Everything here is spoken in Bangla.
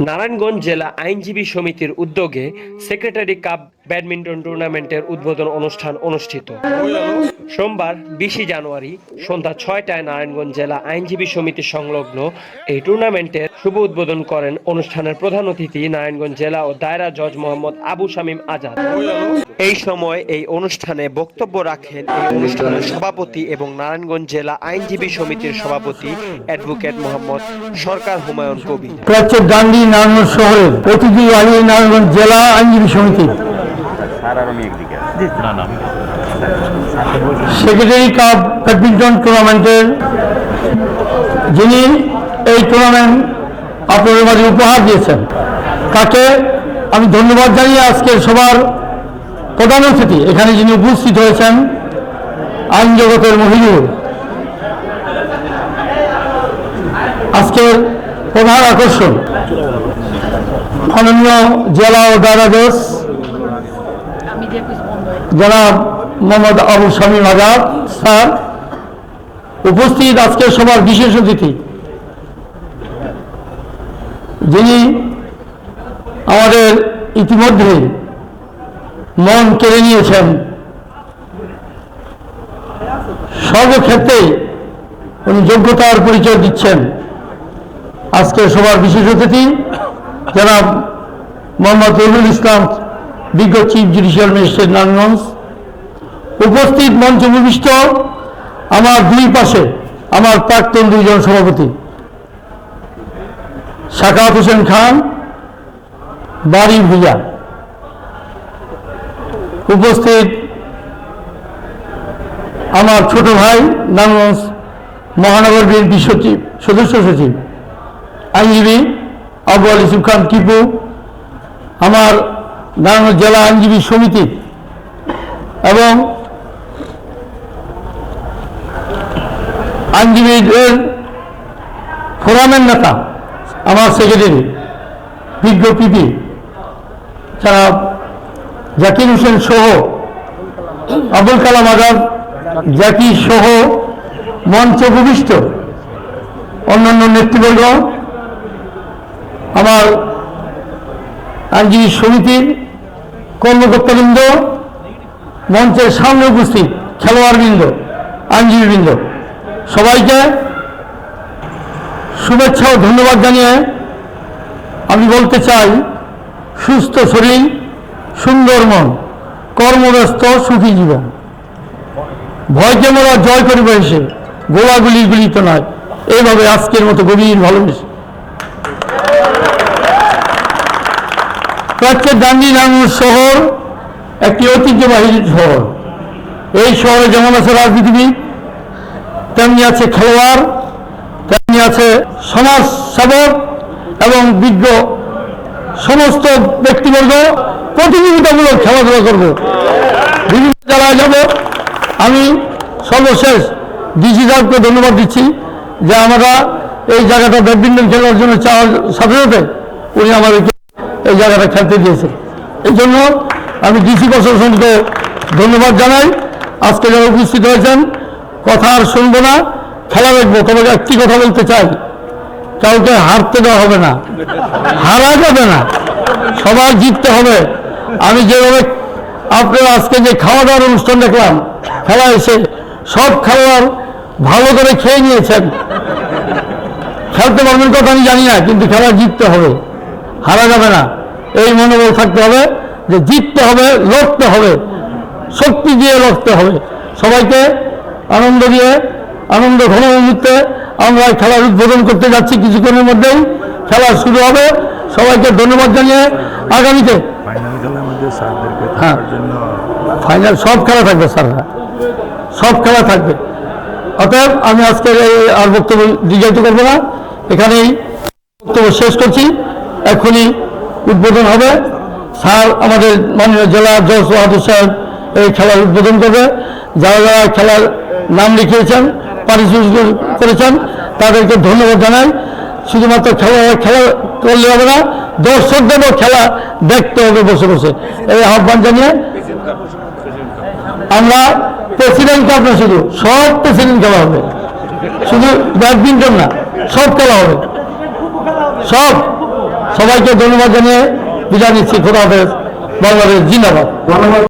নারায়ণগঞ্জ জেলা আইনজীবী সমিতির উদ্যোগে সেক্রেটারি কাপ ব্যাডমিন্টন টুর্নামেন্টের উদ্বোধন অনুষ্ঠান অনুষ্ঠিত। সোমবার বিশে জানুয়ারি সন্ধ্যা ছয়টায় নারায়ণগঞ্জ জেলা আইনজীবী সমিতি সংলগ্ন এই টুর্নামেন্টের শুভ উদ্বোধন করেন অনুষ্ঠানের প্রধান অতিথি নারায়ণগঞ্জ জেলা ও দায়রা জজ মোহাম্মদ আবু শামীম আজাদ। এই সময় এই অনুষ্ঠানে বক্তব্য রাখেন এই অনুষ্ঠানের সভাপতি এবং নারায়ণগঞ্জ জেলা আইনজীবী সমিতির সভাপতি অ্যাডভোকেট মোহাম্মদ সরকার হুমায়ুন কবি গান্ধী নারায়ণগঞ্জ শহরের অতিথি নারায়ণগঞ্জ জেলা আইনজীবী সমিতি সেক্রেটারি কাপ ব্যাডমিন্টন টুর্নামেন্টের যিনি এই টুর্নামেন্ট আপনাদের মাঝে উপহার দিয়েছেন তাকে আমি ধন্যবাদ জানিয়ে আজকে সবার প্রধান অতিথি এখানে যিনি উপস্থিত হয়েছেন আইন জগতের মহিলুর আজকের প্রধান আকর্ষণ মাননীয় জেলা ও জজ জনাব মোহাম্মদ আবু শামীম আজাদ, স্যার, উপস্থিত আজকের সবার বিশেষ অতিথি। যিনি আমাদের ইতিমধ্যে মন কেড়ে নিয়েছেন। সর্বক্ষেত্রে উনি যোগ্যতার পরিচয় দিচ্ছেন। আজকে সবার বিশেষ অতিথি, জনাব মোহাম্মদ রবিউল ইসলাম। বিজ্ঞ চিফ জুডিশিয়াল ম্যাজিস্ট্রেট নারায়ণগঞ্জ উপস্থিত মঞ্চ ভূমিষ্ঠ আমার দুই পাশে আমার প্রাক্তন দুইজন সভাপতি। শাকাত হোসেন খান, বাড়ি ভুইয়া উপস্থিত আমার ছোট ভাই নারায়ণগঞ্জ মহানগর বিএনপি সচিব, সদস্য সচিব। আইনজীবী আবু আল খান, টিপু। আমার নারায়ণ জেলা আইনজীবী সমিতি এবং আইনজীবীদের ফোরামের নেতা, আমার সেক্রেটারি বিজ্ঞ পিপি যারা জাকির হোসেন সহ, আবুল কালাম আজাদ জাকির সহ মঞ্চ ভূমিষ্ঠ, অন্যান্য নেতৃবর্গ, আমার আইনজীবী সমিতির কর্মকর্তাবৃন্দ, মঞ্চের সামনে উপস্থিত খেলোয়াড়বৃন্দ, আইনজীবীবৃন্দ, সবাইকে শুভেচ্ছা ও ধন্যবাদ জানিয়ে আমি বলতে চাই, সুস্থ শরীর, সুন্দর মন, কর্মব্যস্ত, সুখী জীবন। ভয়কে মোরা জয় করিব এসে? গোলাগুলি গুলিত নয়। এইভাবে আজকের মতো গভীর ভালোবেসে। প্রাচ্যের গান্ধীনগর শহর, একটি ঐতিহ্যবাহী শহর। এই শহরে যেমন আছে রাজনীতিবিদ, তেমনি আছে খেলোয়াড়, তেমনি আছে সমাজ সেবক এবং বিজ্ঞ সমস্ত ব্যক্তিবর্গ প্রতিযোগিতামূলক খেলাধুলা করব। বিভিন্ন জায়গায় যাব। আমি সর্বশেষ ডিসি সাহেবকে ধন্যবাদ দিচ্ছি যে আমরা এই জায়গাটা ব্যাডমিন্টন খেলার জন্য চাওয়ার সাথে সাথে উনি আমাদেরকে এই জায়গাটা খেলতে দিয়েছে। এই জন্য আমি ডিসি প্রশাসনকে ধন্যবাদ জানাই। আজকে যারা উপস্থিত হয়েছেন, কথা আর শুনব না, খেলা দেখব। তোমাকে একটি কথা বলতে চাই, কাউকে হারতে দেওয়া হবে না। হারা যাবে না সবার জিততে হবে। আমি যেভাবে আপনারা আজকে যে খাওয়া দাওয়ার অনুষ্ঠান দেখলাম, খেলা এসে সব খেলোয়াড় ভালো করে খেয়ে নিয়েছেন। খেলতে পারবেন কথা আমি জানি না, কিন্তু খেলা জিততে হবে। হারা যাবে না। এই মনোবল থাকতে হবে যে জিততে হবে লড়তে হবে। শক্তি দিয়ে লড়তে হবে। সবাইকে আনন্দ দিয়ে আনন্দ ঘন মুহূর্তে আমরা খেলার উদ্বোধন করতে যাচ্ছি কিছুক্ষণের মধ্যেই। খেলা শুরু হবে। সবাইকে ধন্যবাদ জানিয়ে আগামীতে হ্যাঁ। ফাইনাল সব খেলা থাকবে স্যাররা সব খেলা থাকবে। অতএব আমি আজকে এই- আর বক্তব্য দীর্ঘায়িত করব না। এখানেই বক্তব্য শেষ করছি। এখনই উদ্বোধন হবে। স্যার, আমাদের মাননীয় জেলা জজ বাহাদুর সাহেব এই খেলার উদ্বোধন করবে। যারা যারা খেলার নাম লিখিয়েছেন, পারিশ্রমিক করেছেন, তাদেরকে ধন্যবাদ জানাই। শুধুমাত্র খেলা খেলা করলে হবে না, দর্শকদেরও খেলা দেখতে হবে বসে বসে। এই আহ্বান জানিয়ে আমরা প্রেসিডেন্ট কাপ না শুধু, সব প্রেসিডেন্ট খেলা হবে। শুধু ব্যাডমিন্টন না, সব খেলা হবে। সব। সবাইকে ধন্যবাদ জানিয়ে বিদায় নিচ্ছি। খোদা হাফেজ। বাংলাদেশ জিন্দাবাদ।